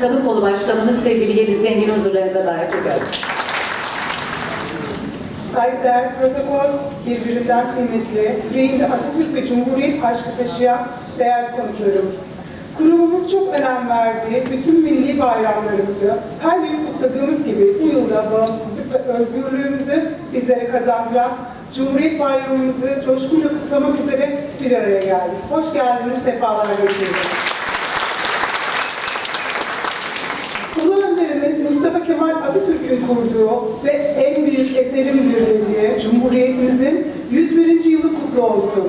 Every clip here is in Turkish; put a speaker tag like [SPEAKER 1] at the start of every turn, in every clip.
[SPEAKER 1] Kadın Kolu Başkanımız sevgili Yeliz Zengin huzurlarınıza davet ediyorum.
[SPEAKER 2] Saygıdeğer protokol, birbirinden kıymetli, yüreğinde Atatürk ve Cumhuriyet aşkı taşıyan değerli konuklarımız. Kurumumuz çok önem verdiği bütün milli bayramlarımızı her yıl kutladığımız gibi bu yılda bağımsızlık ve özgürlüğümüzü bizlere kazandıran Cumhuriyet Bayramımızı coşkuyla kutlamak üzere bir araya geldik. Hoş geldiniz, sefalar getirdiniz. Kurduğu ve en büyük eserimdir dediği Cumhuriyetimizin 101. yılı kutlu olsun.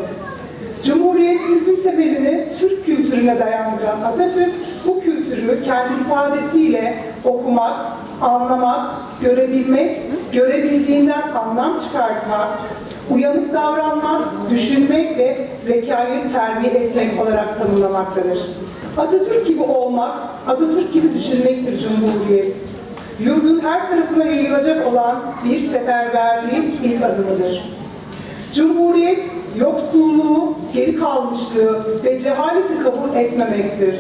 [SPEAKER 2] Cumhuriyetimizin temelini Türk kültürüne dayandıran Atatürk, bu kültürü kendi ifadesiyle okumak, anlamak, görebilmek, görebildiğinden anlam çıkartmak, uyanık davranmak, düşünmek ve zekayı terbiye etmek olarak tanımlamaktadır. Atatürk gibi olmak, Atatürk gibi düşünmektir Cumhuriyet. Yurdun her tarafına yayılacak olan bir seferberliğin ilk adımıdır. Cumhuriyet, yoksulluğu, geri kalmışlığı ve cehaleti kabul etmemektir.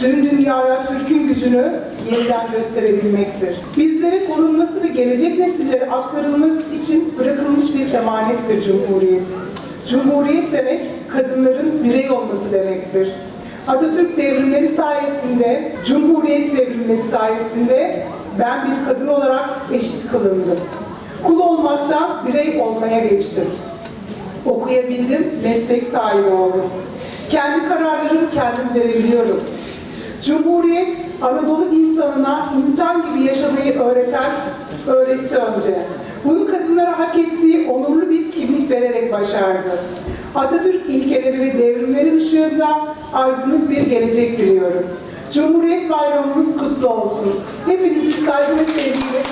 [SPEAKER 2] Tüm dünyaya Türk'ün gücünü yeniden gösterebilmektir. Bizlere korunması ve gelecek nesillere aktarılması için bırakılmış bir emanettir Cumhuriyet. Cumhuriyet demek, kadınların birey olması demektir. Atatürk devrimleri sayesinde, Cumhuriyet devrimleri sayesinde ben bir kadın olarak eşit kılındım. Kul olmaktan birey olmaya geçtim. Okuyabildim, meslek sahibi oldum. Kendi kararlarımı kendim verebiliyorum. Cumhuriyet, Anadolu insanına insan gibi yaşamayı öğreten, öğretti önce. Bunu kadınlara hak ettiği onurlu bir kimlik vererek başardı. Atatürk ilkeleri ve devrimleri ışığında aydınlık bir gelecek diliyorum. Cumhuriyet Bayramımız kutlu olsun. Hepinizi saygı ve sevgiyle.